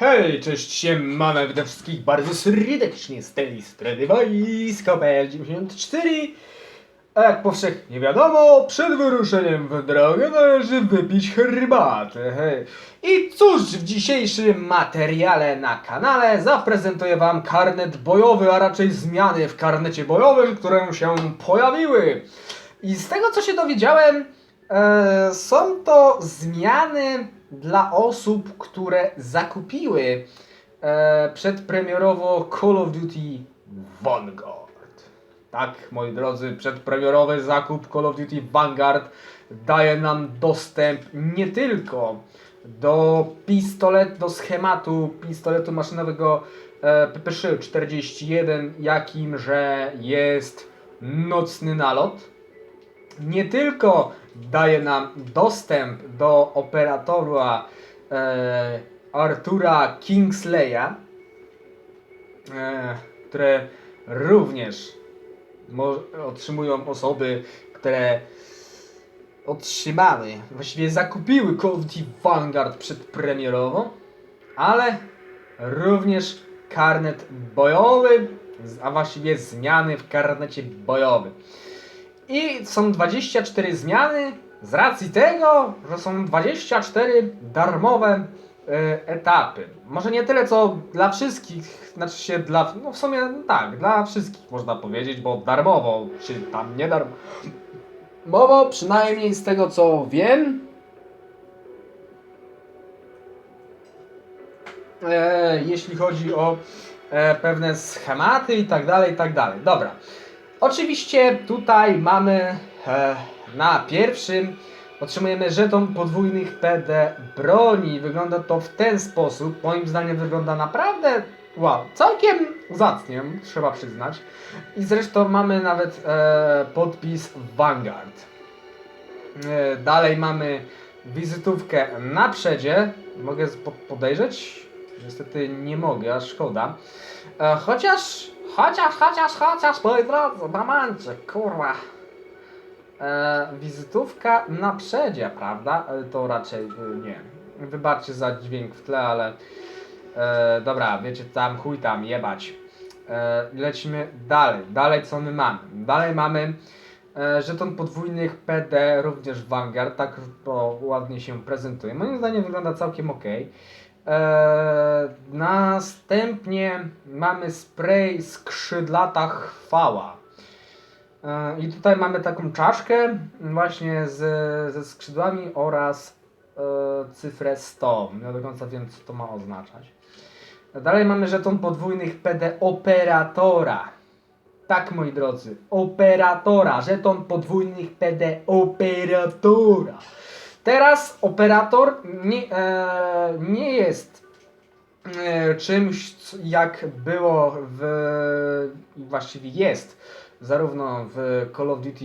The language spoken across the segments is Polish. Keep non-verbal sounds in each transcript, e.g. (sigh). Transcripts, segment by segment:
Hej, cześć się, mamy witam wszystkich bardzo serdecznie z tej strony wojsko PL94 A jak powszechnie wiadomo, przed wyruszeniem w drogę należy wypić herbatę, hej. I cóż, w dzisiejszym materiale na kanale zaprezentuję wam karnet bojowy, a raczej zmiany w karnecie bojowym, które się pojawiły. I z tego co się dowiedziałem, e, są to zmiany dla osób, które zakupiły e, przedpremierowo Call of Duty Vanguard. Tak, moi drodzy, przedpremierowy zakup Call of Duty Vanguard daje nam dostęp nie tylko do pistolet, do schematu pistoletu maszynowego e, PPSzyl 41, jakimże jest nocny nalot, nie tylko daje nam dostęp do operatora e, Artura Kingsleya, e, które również otrzymują osoby, które otrzymały, właściwie zakupiły Call of Duty Vanguard przedpremierowo, ale również karnet bojowy, a właściwie zmiany w karnecie bojowym. I są 24 zmiany z racji tego, że są 24 darmowe e, etapy. Może nie tyle co dla wszystkich, znaczy się dla, no w sumie tak, dla wszystkich można powiedzieć, bo darmowo, czy tam nie darmowo, przynajmniej z tego co wiem. E, jeśli chodzi o e, pewne schematy i tak dalej, i tak dalej. Dobra. Oczywiście tutaj mamy e, na pierwszym otrzymujemy żeton podwójnych PD broni. Wygląda to w ten sposób. Moim zdaniem wygląda naprawdę wow, całkiem zacnie, trzeba przyznać. I zresztą mamy nawet e, podpis Vanguard. E, dalej mamy wizytówkę na przedzie. Mogę podejrzeć? Niestety nie mogę, a szkoda. E, chociaż, chociaż, chociaż, chociaż, moi drodzy, bamancie, kurwa. E, wizytówka na przedzie, prawda? E, to raczej e, nie. Wybaczcie za dźwięk w tle, ale e, dobra, wiecie, tam chuj tam, jebać. E, lecimy dalej. Dalej co my mamy? Dalej mamy e, żeton podwójnych PD, również Vanguard, tak to ładnie się prezentuje. Moim zdaniem wygląda całkiem ok. E, następnie mamy spray skrzydlata chwała. E, I tutaj mamy taką czaszkę właśnie z, ze skrzydłami oraz e, cyfrę 100. Nie do końca wiem, co to ma oznaczać. Dalej mamy żeton podwójnych PD operatora. Tak, moi drodzy, operatora. Żeton podwójnych PD operatora. Teraz operator nie, e, nie jest e, czymś, jak było w. właściwie jest zarówno w Call of Duty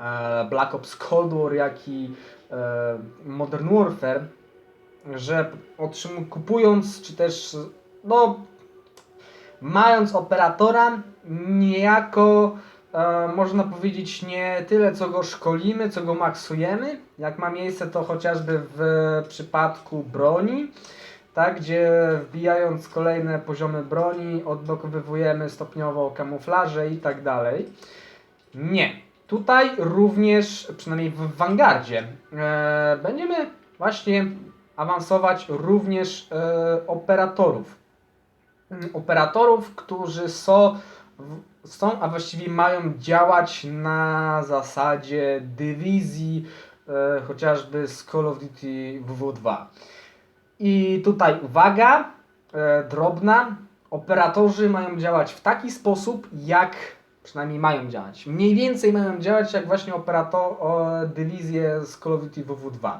e, Black Ops Cold War, jak i e, Modern Warfare, że otrzym, kupując, czy też no, mając operatora, niejako e, można powiedzieć nie tyle co go szkolimy, co go maksujemy, jak ma miejsce to chociażby w przypadku broni, tak, gdzie wbijając kolejne poziomy broni odblokowywujemy stopniowo kamuflaże i tak dalej. Nie. Tutaj również, przynajmniej w Vanguardzie, e, będziemy właśnie awansować również e, operatorów. Operatorów, którzy są, są, a właściwie mają działać na zasadzie dywizji, e, chociażby z Call of Duty WW2. I tutaj uwaga, e, drobna. Operatorzy mają działać w taki sposób, jak przynajmniej mają działać. Mniej więcej mają działać jak właśnie operator, dywizje z Call of Duty WW2.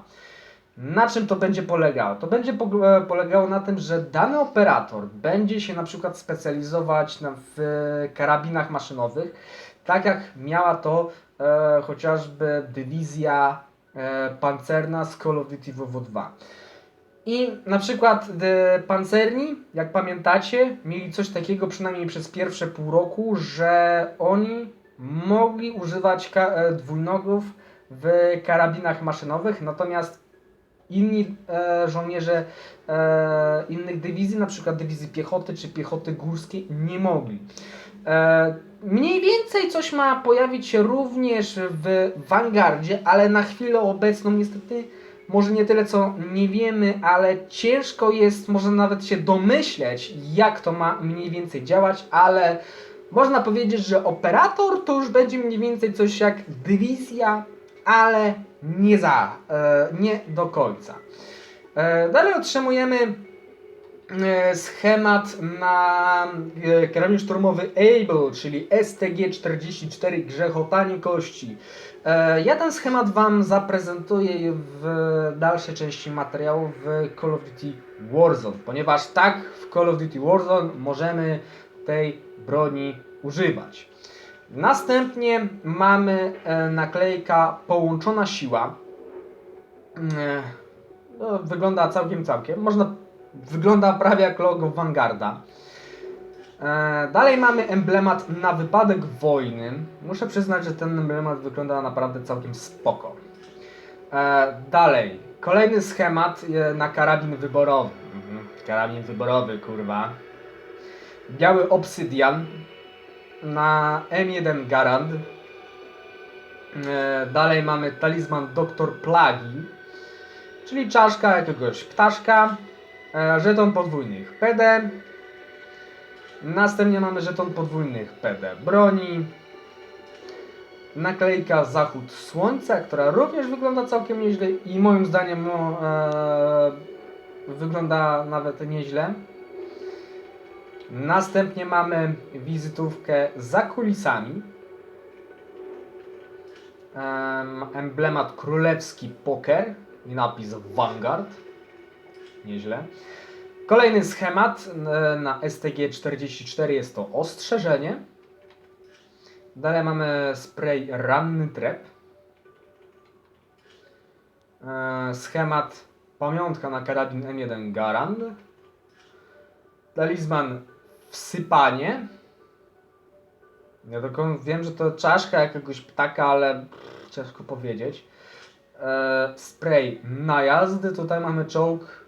Na czym to będzie polegało? To będzie e, polegało na tym, że dany operator będzie się na przykład specjalizować w karabinach maszynowych, tak jak miała to e, chociażby dywizja e, pancerna z Call of Duty WW2. I na przykład e, pancerni, jak pamiętacie, mieli coś takiego przynajmniej przez pierwsze pół roku, że oni mogli używać e, dwójnogów w karabinach maszynowych, natomiast inni e, żołnierze e, innych dywizji, na przykład dywizji piechoty czy piechoty górskiej, nie mogli. E, mniej więcej coś ma pojawić się również w Vanguardzie, ale na chwilę obecną niestety może nie tyle co nie wiemy, ale ciężko jest może nawet się domyśleć, jak to ma mniej więcej działać, ale można powiedzieć, że operator to już będzie mniej więcej coś jak dywizja, ale nie za, e, nie do końca. E, dalej otrzymujemy e, schemat na karabin szturmowy Able, czyli STG-44 Grzechotanie Kości. Ja ten schemat Wam zaprezentuję w dalszej części materiału w Call of Duty Warzone, ponieważ tak w Call of Duty Warzone możemy tej broni używać. Następnie mamy e, naklejka połączona siła. E, no, wygląda całkiem, całkiem. Można, wygląda prawie jak logo Vanguarda. E, dalej mamy emblemat na wypadek wojny. Muszę przyznać, że ten emblemat wygląda naprawdę całkiem spoko. Dalej, kolejny schemat na karabin wyborowy. Mhm. Karabin wyborowy, kurwa. Biały obsydian na M1 Garand. E, dalej mamy talizman Doktor Plagi, czyli czaszka jakiegoś ptaszka. E, żeton podwójnych PD. Następnie mamy żeton podwójnych PD broni. Naklejka Zachód Słońca, która również wygląda całkiem nieźle i moim zdaniem no, e, wygląda nawet nieźle. Następnie mamy wizytówkę za kulisami. Em, emblemat królewski poker i napis Vanguard. Nieźle. Kolejny schemat e, na STG-44 jest to ostrzeżenie. Dalej mamy spray ranny trep. E, schemat pamiątka na karabin M1 Garand. Talizman wsypanie. Ja dokąd wiem, że to czaszka jakiegoś ptaka, ale pff, ciężko powiedzieć. E, spray najazdy. Tutaj mamy czołg.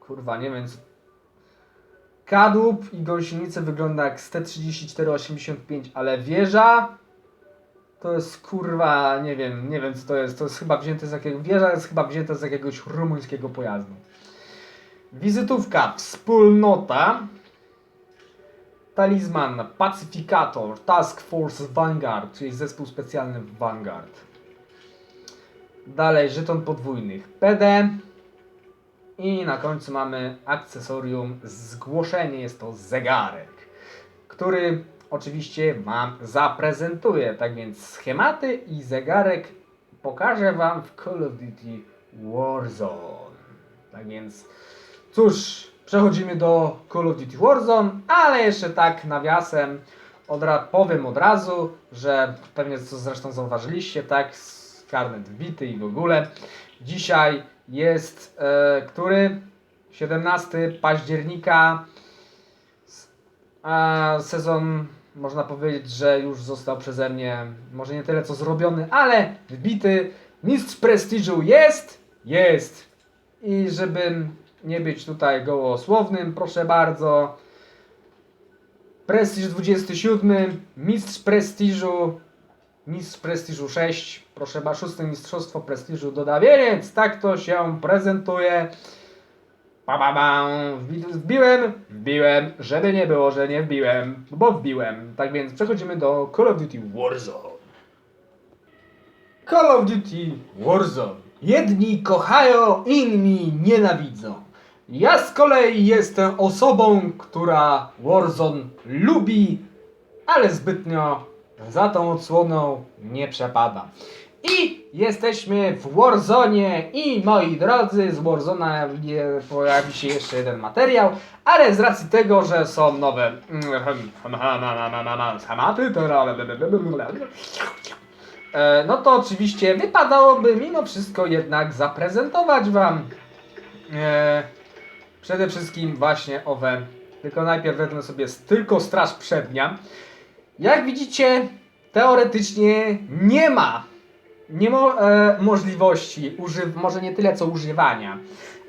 Kurwa, nie wiem. Kadłub i gąsienica wygląda jak z T-34-85, ale wieża to jest kurwa, nie wiem, nie wiem co to jest. To jest chyba wzięte z jakiegoś, wieża jest chyba wzięta z jakiegoś rumuńskiego pojazdu. Wizytówka Wspólnota. Talizman Pacyfikator Task Force Vanguard, czyli zespół specjalny Vanguard. Dalej żeton podwójnych PD. I na końcu mamy akcesorium zgłoszenie, jest to zegarek, który oczywiście Wam zaprezentuję. Tak więc schematy i zegarek pokażę Wam w Call of Duty Warzone. Tak więc cóż, przechodzimy do Call of Duty Warzone, ale jeszcze tak nawiasem odra- powiem od razu, że pewnie co zresztą zauważyliście, tak, z karnet wbity i w ogóle. Dzisiaj jest e, który? 17 października. A sezon można powiedzieć, że już został przeze mnie może nie tyle co zrobiony, ale wbity. Mistrz prestiżu jest, jest. I żeby nie być tutaj gołosłownym, proszę bardzo. Prestiż 27, mistrz prestiżu, mistrz prestiżu 6, proszę bardzo, szóste mistrzostwo prestiżu dodawieniec, tak to się prezentuje. Pa, pa. Wbi- Wbiłem, wbiłem, żeby nie było, że nie wbiłem, bo wbiłem. Tak więc przechodzimy do Call of Duty Warzone. Call of Duty Warzone. Jedni kochają, inni nienawidzą. Ja z kolei jestem osobą, która Warzone lubi, ale zbytnio za tą odsłoną nie przepada. I jesteśmy w Warzone i moi drodzy, z Warzona pojawi się jeszcze jeden materiał, ale z racji tego, że są nowe schematy, e, no to oczywiście wypadałoby mimo wszystko jednak zaprezentować Wam e, przede wszystkim właśnie owe, tylko najpierw wezmę sobie tylko straż przednia. Jak widzicie, teoretycznie nie ma nie mo, e, możliwości, używ, może nie tyle co używania,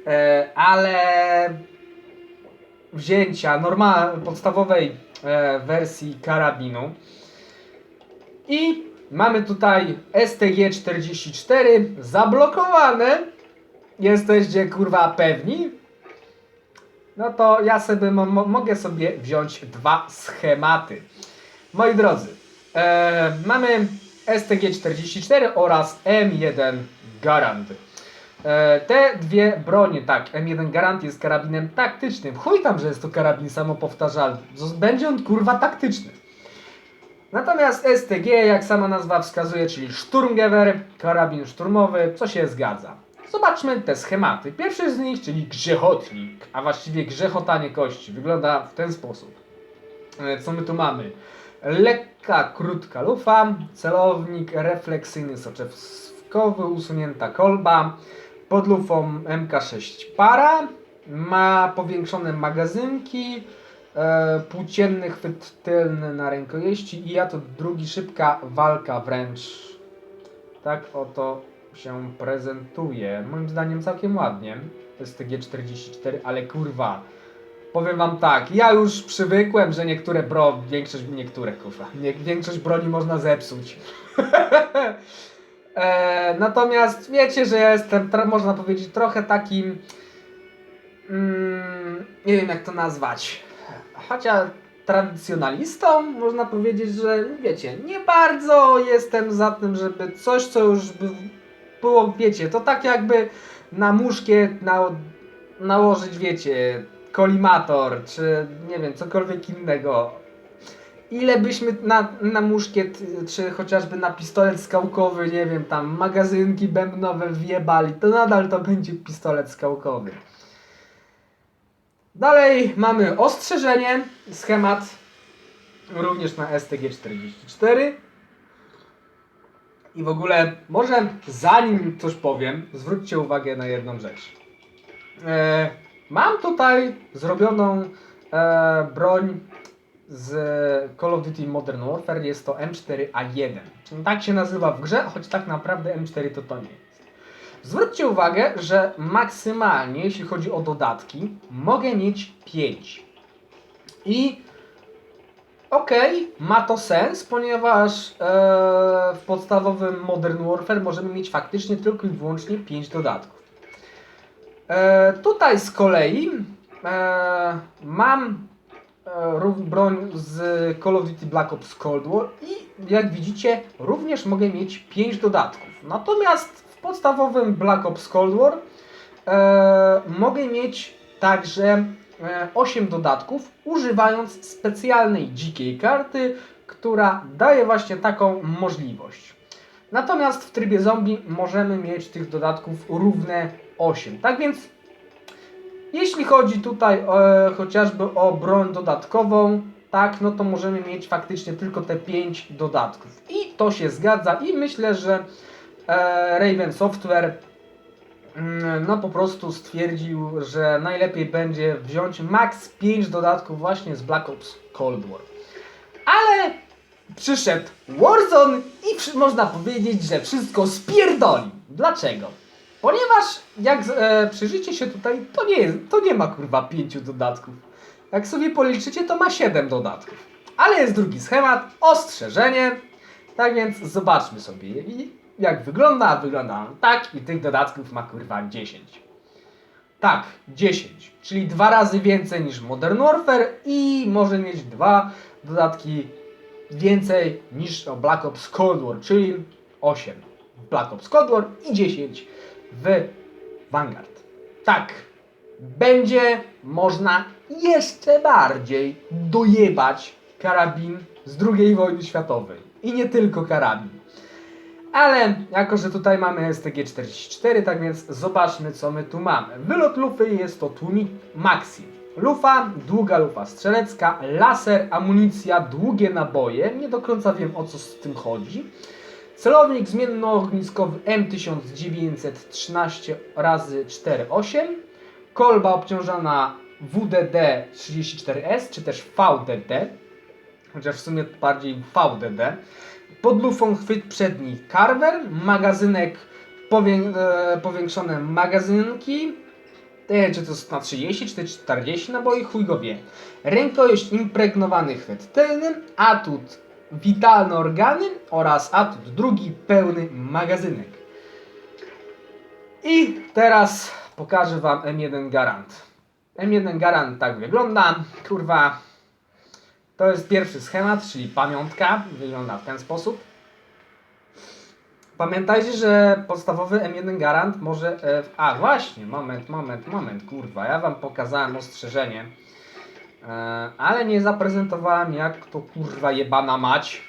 e, ale wzięcia normal, podstawowej e, wersji karabinu. I mamy tutaj STG-44 zablokowane. Jesteście kurwa pewni? No to ja sobie mo- mo- mogę sobie wziąć dwa schematy. Moi drodzy, e, mamy STG-44 oraz M1 Garand. E, te dwie bronie, tak, M1 Garant jest karabinem taktycznym. Chuj tam, że jest to karabin samopowtarzalny. Będzie on kurwa taktyczny. Natomiast STG, jak sama nazwa wskazuje, czyli Sturmgewehr, karabin szturmowy, co się zgadza. Zobaczmy te schematy. Pierwszy z nich, czyli grzechotnik, a właściwie grzechotanie kości, wygląda w ten sposób. E, Co my tu mamy? Lekka, krótka lufa, celownik refleksyjny soczewkowy, usunięta kolba, pod lufą MK6 para, ma powiększone magazynki, e, płócienny chwyt tylny na rękojeści i ja to drugi szybka walka wręcz. Tak oto się prezentuje. Moim zdaniem całkiem ładnie. STG-44, ale kurwa. Powiem wam tak, ja już przywykłem, że niektóre bro, większość, niektóre kurwa, nie, większość broni można zepsuć. (laughs) e, natomiast wiecie, że ja jestem, można powiedzieć, trochę takim, mm, nie wiem jak to nazwać, chociaż tradycjonalistą, można powiedzieć, że wiecie, nie bardzo jestem za tym, żeby coś, co już by było, wiecie, to tak jakby na muszkiet na, nałożyć, wiecie, kolimator, czy nie wiem, cokolwiek innego. Ile byśmy na, na muszkiet, czy chociażby na pistolet skałkowy, nie wiem, tam magazynki bębnowe wjebali, to nadal to będzie pistolet skałkowy. Dalej mamy ostrzeżenie, schemat również na STG-44. I w ogóle, może zanim coś powiem, zwróćcie uwagę na jedną rzecz. E, mam tutaj zrobioną e, broń z Call of Duty Modern Warfare, jest to M4A1. Czyli tak się nazywa w grze, choć tak naprawdę M4 to to nie jest. Zwróćcie uwagę, że maksymalnie, jeśli chodzi o dodatki, mogę mieć 5. I okej, ma to sens, ponieważ e, w podstawowym Modern Warfare możemy mieć faktycznie tylko i wyłącznie 5 dodatków. E, tutaj z kolei e, mam e, broń z Call of Duty Black Ops Cold War i jak widzicie również mogę mieć 5 dodatków. Natomiast w podstawowym Black Ops Cold War e, mogę mieć także 8 dodatków używając specjalnej dzikiej karty, która daje właśnie taką możliwość. Natomiast w trybie zombie możemy mieć tych dodatków równe 8. Tak więc jeśli chodzi tutaj e, chociażby o broń dodatkową, tak, no to możemy mieć faktycznie tylko te 5 dodatków. I to się zgadza i myślę, że e, Raven Software no po prostu stwierdził, że najlepiej będzie wziąć max 5 dodatków właśnie z Black Ops Cold War. Ale przyszedł Warzone i można powiedzieć, że wszystko spierdoli. Dlaczego? Ponieważ jak e, przyjrzycie się tutaj, to nie, jest, to nie ma kurwa 5 dodatków. Jak sobie policzycie, to ma 7 dodatków. Ale jest drugi schemat, ostrzeżenie. Tak więc zobaczmy sobie, i jak wygląda. Wygląda on tak i tych dodatków ma kurwa 10. Tak, 10, czyli dwa razy więcej niż Modern Warfare i może mieć dwa dodatki więcej niż Black Ops Cold War, czyli 8 w Black Ops Cold War i 10 w Vanguard. Tak, będzie można jeszcze bardziej dojebać karabin z II wojny światowej. I nie tylko karabin. Ale jako, że tutaj mamy STG-44, tak więc zobaczmy co my tu mamy. Wylot lufy jest to tłumik Maxim. Lufa, długa lufa strzelecka, laser, amunicja, długie naboje. Nie do końca wiem o co z tym chodzi. Celownik zmiennoogniskowy M1913 razy 48 Kolba obciążana WDD-34S, czy też VDD, chociaż w sumie bardziej VDD, pod lufą chwyt przedni Carver, magazynek powię- e, powiększone magazynki, wiem, czy to jest na 30 czy 40 naboi, chuj go wie. Rękojeść impregnowany chwyt tylny, atut witalne organy oraz atut drugi pełny magazynek. I teraz pokażę wam M1 Garant. M1 Garant tak wygląda, kurwa. To jest pierwszy schemat, czyli pamiątka. Wygląda w ten sposób. Pamiętajcie, że podstawowy M1 Garant może. E, a właśnie, moment, moment, moment, kurwa. Ja wam pokazałem ostrzeżenie, e, ale nie zaprezentowałem, jak to kurwa jebana mać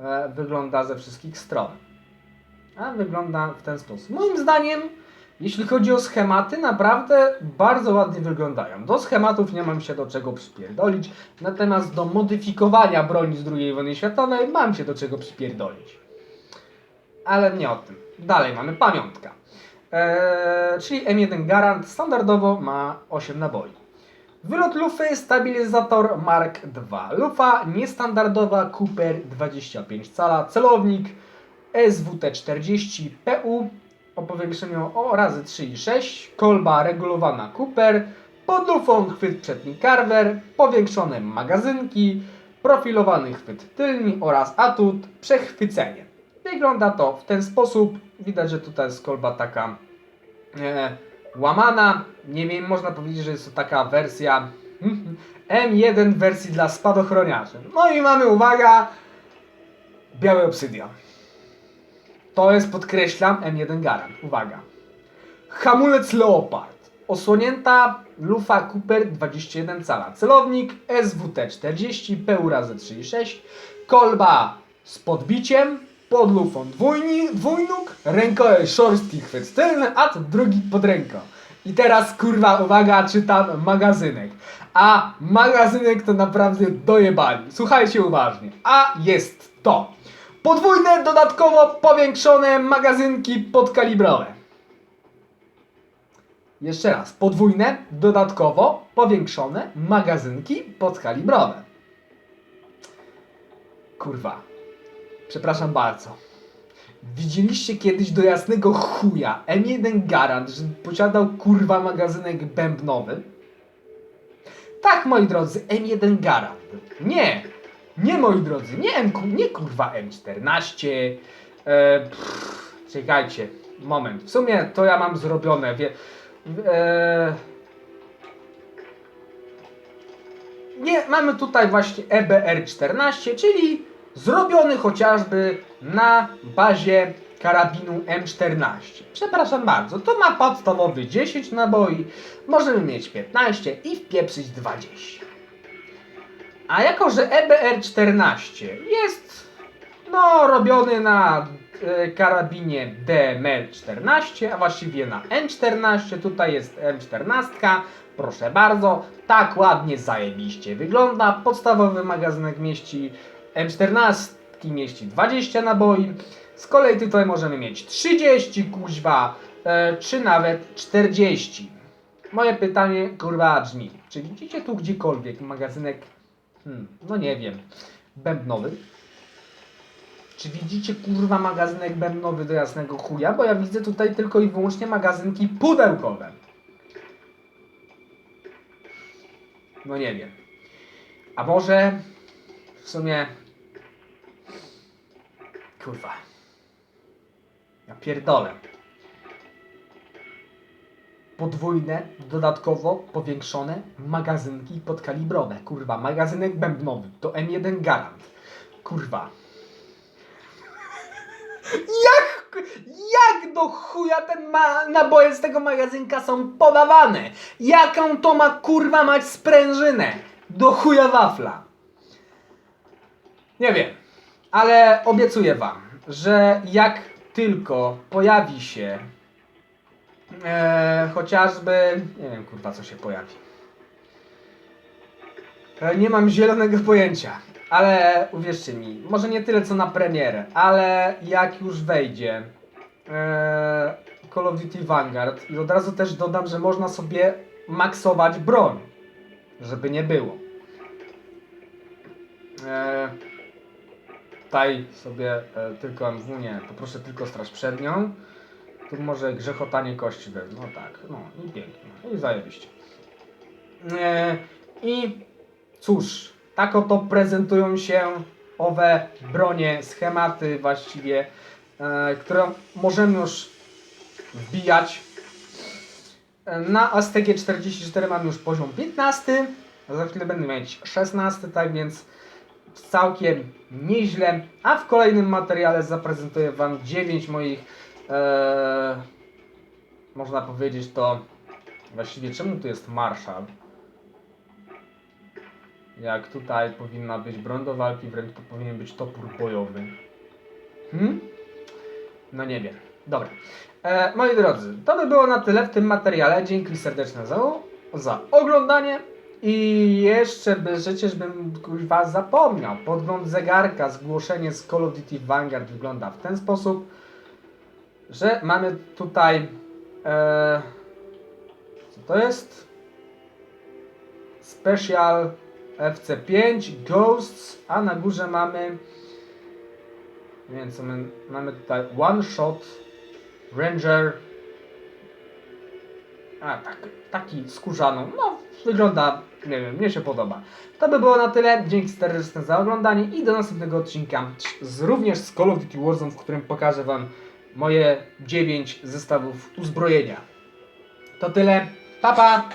e, wygląda ze wszystkich stron. A wygląda w ten sposób. Moim zdaniem, jeśli chodzi o schematy, naprawdę bardzo ładnie wyglądają. Do schematów nie mam się do czego przypierdolić, natomiast do modyfikowania broni z II wojny światowej mam się do czego przypierdolić. Ale nie o tym. Dalej mamy pamiątka. Eee, czyli M1 Garant standardowo ma 8 naboi. Wylot lufy, stabilizator Mark II. Lufa niestandardowa Cooper 25 cala, celownik SWT-40 PU o powiększeniu o razy 3,6, kolba regulowana Cooper, pod lufą chwyt przedni Carver, powiększone magazynki, profilowany chwyt tylni oraz atut przechwycenie. Wygląda to w ten sposób. Widać, że tutaj jest kolba taka e, łamana. Nie wiem, można powiedzieć, że jest to taka wersja M1 wersji dla spadochroniarzy. No i mamy, uwaga, biały obsydian. To jest, podkreślam, M1 Garant. Uwaga. Hamulec Leopard. Osłonięta lufa Cooper 21 cala. Celownik SWT-40 PU razy 3,6. Kolba z podbiciem. Pod lufą dwójni, dwójnóg. Rękojeść szorstki chwyt tylny, a drugi pod ręką. I teraz kurwa, uwaga, czytam magazynek. A magazynek to naprawdę dojebali. Słuchajcie uważnie. A jest to. Podwójne, dodatkowo powiększone magazynki podkalibrowe. Jeszcze raz. Podwójne, dodatkowo powiększone magazynki podkalibrowe. Kurwa. Przepraszam bardzo. Widzieliście kiedyś do jasnego chuja M1 Garant, że posiadał kurwa magazynek bębnowy? Tak, moi drodzy, M1 Garant. Nie, nie moi drodzy, nie, M, nie kurwa M14. E, pff, czekajcie, moment. W sumie to ja mam zrobione. Wie, e, nie, mamy tutaj właśnie E EBR-14, czyli zrobiony chociażby na bazie karabinu M14. Przepraszam bardzo, to ma podstawowy 10 naboi, możemy mieć 15 i wpieprzyć 20. A jako, że E EBR-14 jest no, robiony na e, karabinie DMR-14, a właściwie na N14, tutaj jest M14, proszę bardzo, tak ładnie zajebiście wygląda. Podstawowy magazynek mieści M14 mieści 20 naboi, z kolei tutaj możemy mieć 30 kuźwa, e, czy nawet 40. Moje pytanie kurwa brzmi, czy widzicie tu gdziekolwiek magazynek Hmm, no nie wiem. Bębnowy. Czy widzicie kurwa magazynek bębnowy do jasnego chuja? Bo ja widzę tutaj tylko i wyłącznie magazynki pudełkowe. No nie wiem. A może w sumie. Kurwa. Ja pierdolę. Podwójne, dodatkowo powiększone magazynki podkalibrowe. Kurwa, magazynek bębnowy to M1 Garant. Kurwa. Jak, jak do chuja ten ma, naboje z tego magazynka są podawane? Jaką to ma kurwa mać sprężynę? Do chuja wafla. Nie wiem, ale obiecuję wam, że jak tylko pojawi się e, chociażby, nie wiem kurwa co się pojawi. E, nie mam zielonego pojęcia, ale uwierzcie mi, może nie tyle co na premierę, ale jak już wejdzie e, Call of Duty Vanguard i od razu też dodam, że można sobie maksować broń, żeby nie było. E, tutaj sobie e, tylko MW, nie, poproszę tylko straż przednią. Tu może grzechotanie kości wezmę, no tak, no i pięknie, i zajebiście. E, I cóż, tak oto prezentują się owe bronie, schematy właściwie, e, które możemy już wbijać. E, Na Aztekie 44 mam już poziom 15, a za chwilę będę mieć 16, tak więc całkiem nieźle. A w kolejnym materiale zaprezentuję Wam 9 moich, e, można powiedzieć to, właściwie czemu tu jest Marszal? Jak tutaj powinna być broń do walki, wręcz to powinien być topór bojowy. Hmm? No nie wiem. Dobra. E, moi drodzy, to by było na tyle w tym materiale. Dzięki serdeczne za, za oglądanie. I jeszcze by życie, żebym kuźwa zapomniał. Podgląd zegarka, zgłoszenie z Call of Duty Vanguard wygląda w ten sposób, że mamy tutaj. E, co to jest? Special FC5 Ghosts, a na górze mamy. Nie wiem co my mamy tutaj. One Shot Ranger. A tak, taki skórzaną. No, wygląda, nie wiem, mnie się podoba. To by było na tyle. Dzięki serdeczne za oglądanie i do następnego odcinka z, również z Call of Duty Warzone, w którym pokażę Wam moje 9 zestawów uzbrojenia. To tyle. Pa pa!